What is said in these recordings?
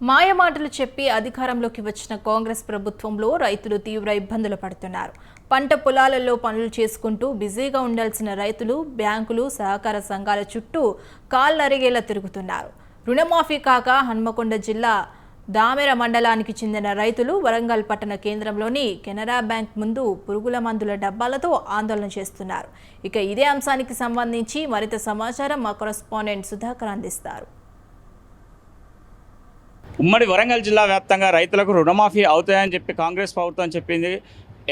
మాయమాటలు చెప్పి అధికారంలోకి వచ్చిన కాంగ్రెస్ ప్రభుత్వంలో రైతులు తీవ్ర ఇబ్బందులు పడుతున్నారు. పంట పొలాలలో పనులు చేసుకుంటూ బిజీగా ఉండాల్సిన రైతులు బ్యాంకులు సహకార సంఘాల చుట్టూ కాళ్ళరిగేలా తిరుగుతున్నారు. రుణమాఫీ కాక హన్మకొండ జిల్లా దామెర మండలానికి చెందిన రైతులు వరంగల్ పట్టణ కేంద్రంలోని కెనరా బ్యాంక్ ముందు పురుగుల మందుల డబ్బాలతో ఆందోళన చేస్తున్నారు. ఇక ఇదే అంశానికి సంబంధించి మరింత సమాచారం మా కరెస్పాండెంట్ సుధాకర్ అందిస్తారు. ఉమ్మడి వరంగల్ జిల్లా వ్యాప్తంగా రైతులకు రుణమాఫీ అవుతాయని చెప్పి కాంగ్రెస్ ప్రభుత్వం చెప్పింది.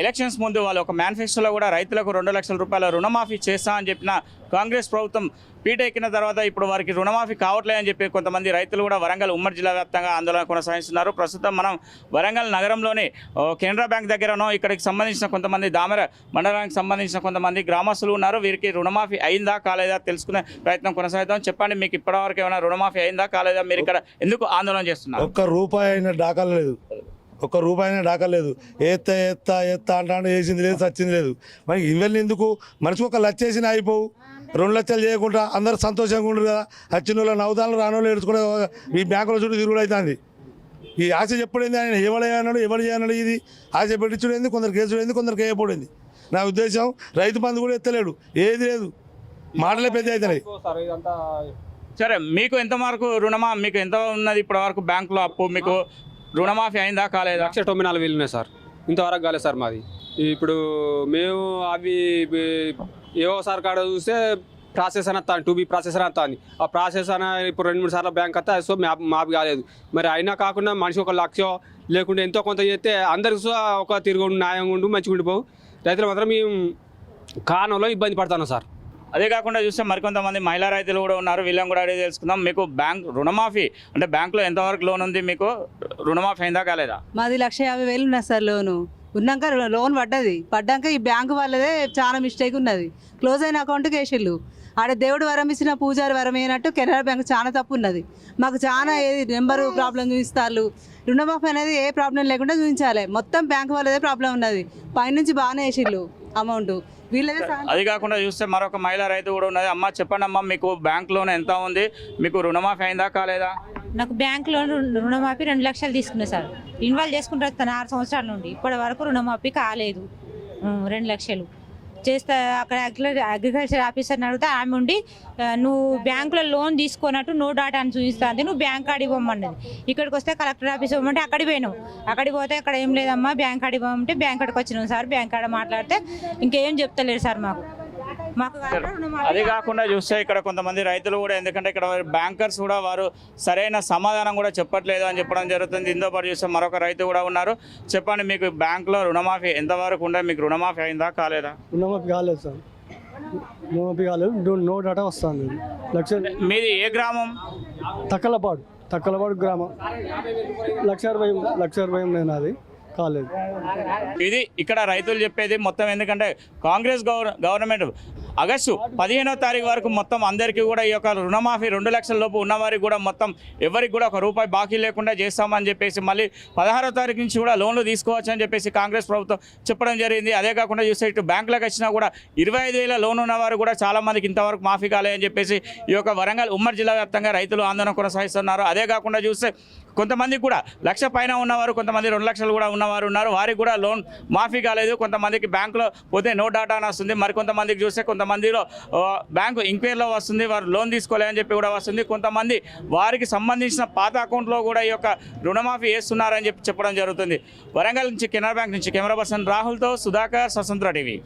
ఎలక్షన్స్ ముందు వాళ్ళు ఒక మేనిఫెస్టోలో కూడా రైతులకు రెండు లక్షల రూపాయల రుణమాఫీ చేస్తా అని చెప్పిన కాంగ్రెస్ ప్రభుత్వం పీట ఎక్కిన తర్వాత ఇప్పుడు వారికి రుణమాఫీ కావట్లేదని చెప్పి కొంతమంది రైతులు కూడా వరంగల్ ఉమ్మడి జిల్లా వ్యాప్తంగా ఆందోళన కొనసాగిస్తున్నారు. ప్రస్తుతం మనం వరంగల్ నగరంలోని కెనరా బ్యాంక్ దగ్గరనో ఇక్కడికి సంబంధించిన కొంతమంది దామెర మండలానికి సంబంధించిన కొంతమంది గ్రామస్తులు ఉన్నారు. వీరికి రుణమాఫీ అయిందా కాలేదా తెలుసుకునే ప్రయత్నం కొనసాగిద్దాం. చెప్పండి మీకు ఇప్పటివరకు ఏమైనా రుణమాఫీ అయిందా కాలేదా? మీరు ఇక్కడ ఎందుకు ఆందోళన చేస్తున్నారు? ఒక్క రూపాయి అయినా డాకా లేదు. ఒక్క రూపాయి డాకలేదు. డాకా లేదు ఎత్త ఎత్త ఎత్త అంటాను వేసింది లేదు సచ్చింది లేదు. మరి ఇవన్నీ ఎందుకు? మనిషి ఒక లక్ష అయిపోవు. రెండు లక్షలు చేయకుండా అందరూ సంతోషంగా ఉండరు కదా. వచ్చిన వాళ్ళు నవ్వుతాను రానోళ్ళు వాళ్ళు ఏడుచుకునే ఈ బ్యాంకుల చుట్టూ తిరుగుడు అవుతుంది. ఈ ఆశ చెప్పడింది ఆయన? ఎవడు అన్నాడు ఎవడు చేయన్నాడు ఇది? ఆశ పెట్టించుడైంది? కొందరికి వేసుడైంది కొందరికి కేయపడింది నా ఉద్దేశం రైతు బంధు కూడా ఎత్తలేడు. ఏది లేదు. మాటలే పెద్ద అవుతున్నాయి. సరే మీకు ఎంత వరకు రుణమా? మీకు ఎంత ఉన్నది ఇప్పటి వరకు బ్యాంకులో అప్పు? మీకు రుణమాఫీ అయిందా కాలేదా? లక్ష తొంభై నాలుగు వేలు ఉన్నాయి సార్. ఇంతవరకు కాలేదు సార్ మాది. ఇప్పుడు మేము అవి ఏవో సార్ కాడ చూస్తే ప్రాసెస్ అని వస్తాను టూ బీ ప్రాసెస్ అని వస్తుంది. ఆ ప్రాసెస్ అని ఇప్పుడు రెండు మూడు సార్లు బ్యాంక్ వస్తా సో మ్యాప్ మాపు కాలేదు. మరి అయినా కాకుండా మనిషి ఒక లక్ష లేకుంటే ఎంతో కొంత చేస్తే అందరికి సో ఒక తిరుగుండు న్యాయంగా ఉండు మంచిగా ఉండిపోవు రైతులు మాత్రం మేము కానంలో ఇబ్బంది పడతాను సార్. అదే కాకుండా చూస్తే మరికొంతమంది మహిళా రైతులు కూడా ఉన్నారు. వీళ్ళని కూడా అడిగి తెలుసుకుందాం. మీకు బ్యాంక్ రుణమాఫీ అంటే బ్యాంకులో ఎంతవరకు లోన్ ఉంది మీకు? రుణమాఫీ అయిందా కాలేదా? మాది లక్ష యాభై వేలు ఉన్నాయి సార్ లోను. ఉన్నాక లోన్ పడ్డది. పడ్డాక ఈ బ్యాంకు వాళ్ళదే చాలా మిస్టేక్ ఉన్నది. క్లోజ్ అయిన అకౌంట్కి వేసిళ్ళు. ఆడ దేవుడు వరం ఇచ్చిన పూజారి వరం అయినట్టు కెనరా బ్యాంక్ చాలా తప్పు ఉన్నది. మాకు చాలా ఏది నెంబరు ప్రాబ్లం చూపిస్తారు. రుణమాఫీ అనేది ఏ ప్రాబ్లం లేకుండా చూపించాలి. మొత్తం బ్యాంక్ వాళ్ళదే ప్రాబ్లం ఉన్నది. పైనుంచి బాగానే వేసిళ్ళు అమౌంట్. అది కాకుండా చూస్తే మరొక మహిళా రైతు కూడా ఉన్నది. అమ్మ చెప్పండి అమ్మ మీకు బ్యాంక్ లోన్ ఎంత ఉంది? మీకు రుణమాఫీ అయిందా కాలేదా? నాకు బ్యాంకులో రు- రుణమాఫీ రెండు లక్షలు తీసుకున్నా సార్. ఇన్వాల్వ్ చేసుకుంటూ వస్తాను ఆరు సంవత్సరాల నుండి. ఇప్పటి వరకు రుణమాఫీ కాలేదు. రెండు లక్షలు. చేస్తా అక్కడ అగ్రికల్చర్ ఆఫీసర్ని అడిగితే ఆమె ఉండి నువ్వు బ్యాంకులో లోన్ తీసుకున్నట్టు నో డాటా అని చూపిస్తుంది నువ్వు బ్యాంక్ కాడికి ఇవ్వమన్నది ఇక్కడికి వస్తే కలెక్టర్ ఆఫీస్ ఇవ్వమంటే అక్కడికి పోయినావు అక్కడికి పోతే అక్కడ ఏం లేదమ్మా బ్యాంక్ కాడికి ఇవ్వమంటే బ్యాంక్ కాడికి వచ్చినాం సార్ బ్యాంక్ కాడ మాట్లాడితే ఇంకేం చెప్తలేరు సార్ మాకు. మాకు రుణమాఫీ అది కాకుండా చూస్తే ఇక్కడ కొంతమంది రైతులు కూడా ఎందుకంటే ఇక్కడ బ్యాంకర్స్ కూడా వారు సరైన సమాధానం కూడా చెప్పట్లేదు అని చెప్పడం జరుగుతుంది. దీంతో పాటు చూస్తే మరొక రైతు కూడా ఉన్నారు. చెప్పండి మీకు బ్యాంకులో రుణమాఫీ ఎంతవరకు ఉండే? మీకు రుణమాఫీ అయిందా కాలేదా? రుణమాఫీ కాలేదు సార్. రుణమాఫీ కాలేదు. నో- డాటా వస్తుంది. లక్ష మీది ఏ గ్రామం? తక్కలపాడు. తక్కలపాడు గ్రామం. లక్ష అరవై లక్ష అరవై ఉన్నాయి నాది. కాలేదు. ఇది ఇక్కడ రైతులు చెప్పేది మొత్తం ఎందుకంటే కాంగ్రెస్ గవర్ గవర్నమెంట్ ఆగస్టు పదిహేనో తారీఖు వరకు మొత్తం అందరికీ కూడా ఈ యొక్క రుణమాఫీ రెండు లక్షల లోపు ఉన్నవారికి కూడా మొత్తం ఎవరికి కూడా ఒక రూపాయి బాకీ లేకుండా చేస్తామని చెప్పేసి మళ్ళీ పదహారో తారీఖు నుంచి కూడా లోన్లు తీసుకోవచ్చు అని చెప్పేసి కాంగ్రెస్ ప్రభుత్వం చెప్పడం జరిగింది. అదే కాకుండా చూస్తే ఇటు బ్యాంకులకు వచ్చినా కూడా ఇరవై ఐదు వేల లోన్ ఉన్నవారు కూడా చాలామందికి ఇంతవరకు మాఫీ కాలేదని చెప్పేసి ఈ యొక్క వరంగల్ ఉమ్మడి జిల్లా వ్యాప్తంగా రైతులు ఆందోళన కొనసాగిస్తున్నారు. అదే కాకుండా చూస్తే కొంతమంది కూడా లక్ష పైన ఉన్నవారు కొంతమంది రెండు లక్షలు కూడా ఉన్నవారు ఉన్నారు. వారికి కూడా లోన్ మాఫీ కాలేదు. కొంతమందికి బ్యాంకులో పోతే నో డాటా అని వస్తుంది. మరికొంతమందికి చూస్తే కొంతమందిలో బ్యాంకు ఇంక్వైరీలో వస్తుంది వారు లోన్ తీసుకోలేదని చెప్పి కూడా వస్తుంది. కొంతమంది వారికి సంబంధించిన పాత అకౌంట్లో కూడా ఈ యొక్క రుణమాఫీ వేస్తున్నారని చెప్పి చెప్పడం జరుగుతుంది. వరంగల్ నుంచి కెనరా బ్యాంక్ నుంచి కెమెరా పర్సన్ రాహుల్తో సుధాకర్ స్వతంత్ర టీవీ.